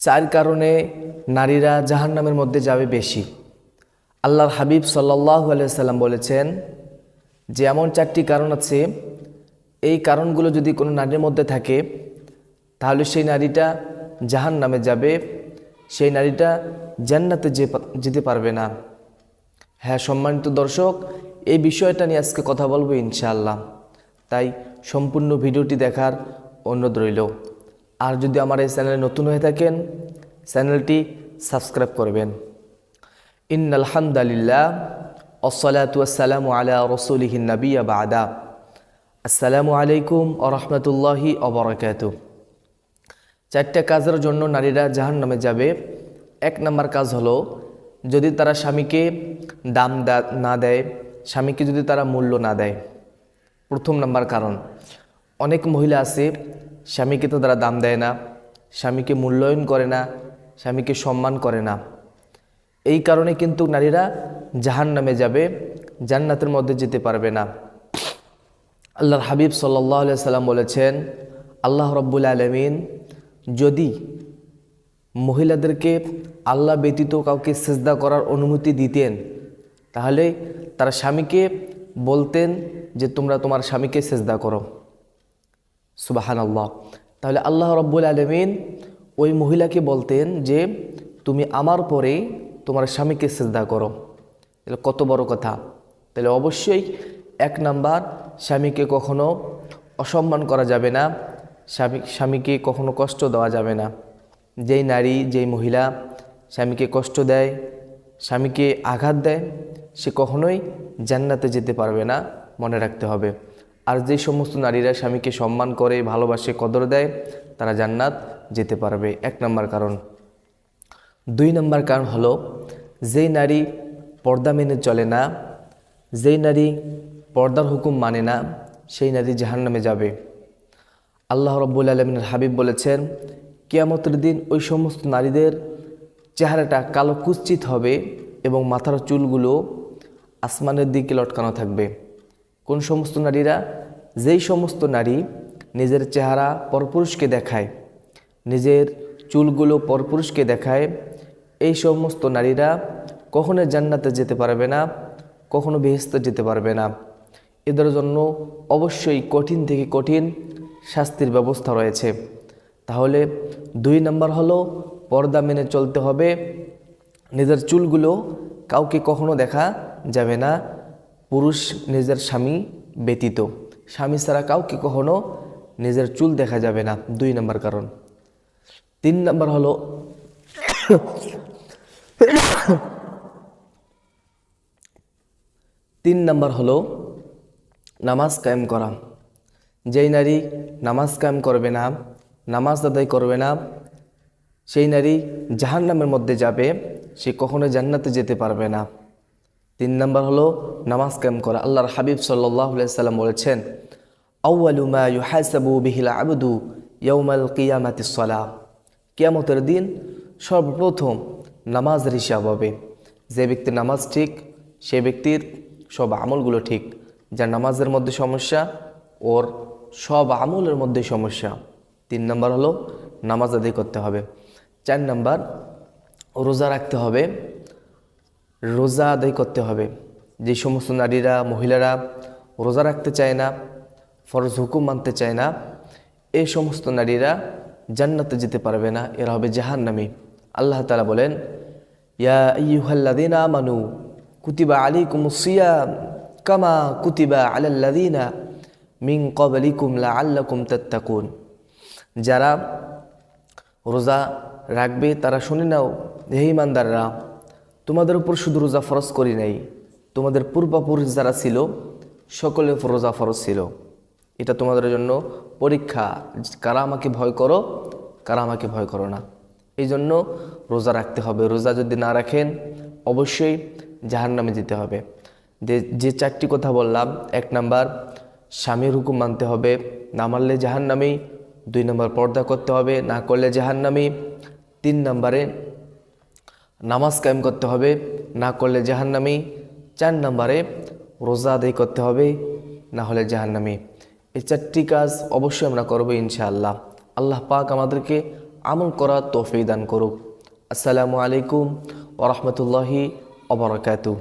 চার কারণে নারীরা জাহান্নামের মধ্যে যাবে বেশি। আল্লাহর হাবিব সাল্লাহ সাল্লাম বলেছেন, যে এমন চারটি কারণ আছে, এই কারণগুলো যদি কোনো নারীর মধ্যে থাকে, তাহলে সেই নারীটা জাহান নামে যাবে, সেই নারীটা জান্নাতে যেতে পারবে না। হ্যাঁ সম্মানিত দর্শক, এই বিষয়টা নিয়ে আজকে কথা বলব ইনশাআল্লাহ। তাই সম্পূর্ণ ভিডিওটি দেখার অনুরোধ রইল। আর যদি আমার এই চ্যানেলে নতুন হয়ে থাকেন, চ্যানেলটি সাবস্ক্রাইব করবেন। ইন আলহামদুলিল্লাহ ওসলাতাম আলা রসুলিহিন নবিয়া বাদা। আসসালামু আলাইকুম ও রহমতুল্লাহি অবরাকাত চারটা কাজের জন্য নারীরা জাহান নামে যাবে। এক নম্বর কাজ হলো, যদি তারা স্বামীকে দাম না দেয়, স্বামীকে যদি তারা মূল্য না দেয়। প্রথম নাম্বার কারণ, অনেক মহিলা আছে স্বামীকে তো তারা দাম দেয় না, স্বামীকে মূল্যায়ন করে না, স্বামীকে সম্মান করে না। এই কারণে কিন্তু নারীরা জাহান নামে যাবে, জান্নাতের মধ্যে যেতে পারবে না। আল্লাহর হাবিব সাল্লাহ সাল্লাম বলেছেন, আল্লাহ রব্বুল আলমিন যদি মহিলাদেরকে আল্লাহ ব্যতীত কাউকে সেজদা করার অনুমতি দিতেন, তাহলে তারা স্বামীকে বলতেন যে তোমরা তোমার স্বামীকে সেজদা করো। সুবাহান আল্লাহ তাহলে আল্লাহ রব্বুল আলমিন ওই মহিলাকে বলতেন যে, তুমি আমার পরে তোমার স্বামীকে সেজদা করো। তাহলে কত বড় কথা। তাহলে অবশ্যই এক নাম্বার, স্বামীকে কখনো অসম্মান করা যাবে না, স্বামী, স্বামীকে কখনো কষ্ট দেওয়া যাবে না। যেই নারী, যেই মহিলা স্বামীকে কষ্ট দেয়, স্বামীকে আঘাত দেয়, সে কখনোই জান্নাতে যেতে পারবে না, মনে রাখতে হবে। আর যে সমস্ত নারীরা স্বামীকে সম্মান করে, ভালোবাসে, কদর দেয়, তারা জান্নাত যেতে পারবে। এক নম্বর কারণ। দুই নম্বর কারণ হলো, যেই নারী পর্দা মেনে চলে না, যেই নারী পর্দার হুকুম মানে না, সেই নারী জাহান্নামে যাবে। আল্লাহ রব্বুল আলমিনের হাবিব বলেছেন, কেয়ামতের দিন ওই সমস্ত নারীদের চেহারাটা কালো কুচ্ছিত হবে এবং মাথার চুলগুলো আসমানের দিকে লটকানো থাকবে। কোন সমস্ত নারীরা? যেই সমস্ত নারী নিজের চেহারা পরপুরুষকে দেখায়, নিজের চুলগুলো পরপুরুষকে দেখায়, এই সমস্ত নারীরা কখনো জান্নাতে যেতে পারবে না, কখনো বেহেস্তে যেতে পারবে না। এদের জন্য অবশ্যই কঠিন থেকে কঠিন শাস্তির ব্যবস্থা রয়েছে। তাহলে দুই নাম্বার হলো, পর্দা মেনে চলতে হবে। নিজের চুলগুলো কাউকে কখনো দেখা যাবে না। পুরুষ নিজের স্বামী ব্যতীত। স্বামী ছাড়া কাউকে কখনো নিজের চুল দেখা যাবে না। দুই নম্বর কারণ। তিন নম্বর হলো তিন নম্বর হলো নামাজ কায়েম করা। যেই নারী নামাজ কায়েম করবে না, নামাজ আদায় করবে না, সেই নারী জাহান্নামের মধ্যে যাবে, সে কখনো জান্নাতে যেতে পারবে না। তিন নম্বর হলো নামাজ কায়েম করা। আল্লাহর হাবিব সাল্লাম বলেছেন আবদু কিয়ামতের দিন সর্বপ্রথম নামাজের হিসাব হবে। যে ব্যক্তির নামাজ ঠিক, সে ব্যক্তির সব আমলগুলো ঠিক। যার নামাজের মধ্যে সমস্যা, ওর সব আমলের মধ্যে সমস্যা। তিন নম্বর হলো নামাজ আদায় করতে হবে। চার নম্বর, রোজা রাখতে হবে। রোজা আদায় করতে হবে। যে সমস্ত নারীরা, মহিলারা রোজা রাখতে চায় না, ফরজ হুকুম মানতে চায় না এই সমস্ত নারীরা জান্নাতে যেতে পারবে না, এরা হবে জাহান্নামী। আল্লাহ তালা বলেন, ইয়া ইয়ুহাল্লাদিনা মানু কুতিবা আলিকুম সিয়াম কামা কুতিবা আলাল্লাদিনা মিং কবলিকুম লা আল্লাকুম তাত্তাকুন। যারা রোজা রাখবে, তারা শুনে নাও, হে ইমানদাররা তোমাদের উপর শুধু রোজা ফরজ করি নাই, তোমাদের পূর্বপুরুষ যারা ছিল সকলে রোজা ফরজ ছিল। এটা তোমাদের জন্য পরীক্ষা, কারা আমাকে ভয় করো, কারা আমাকে ভয় করো না। এই জন্য রোজা রাখতে হবে। রোজা যদি না রাখেন, অবশ্যই জাহার নামে যেতে হবে। যে যে চারটি কথা বললাম, এক নাম্বার, স্বামীর হুকুম মানতে হবে। না মানলে জাহান নামেই দুই নম্বর, পর্দা করতে হবে। না করলে জাহান নামেই তিন নম্বরে নামাজ কায়েম করতে হবে, না করলে জাহান্নামি। চার নম্বরে রোজা আদায় করতে হবে, না হলে জাহান্নামি। এই চারটি কাজ অবশ্যই আমরা করব ইনশাআল্লাহ। আল্লাহ পাক আমাদেরকে আমল করার তৌফিক দান করুক। আসসালামু আলাইকুম ওরহমতুল্লাহি অবরাকাতু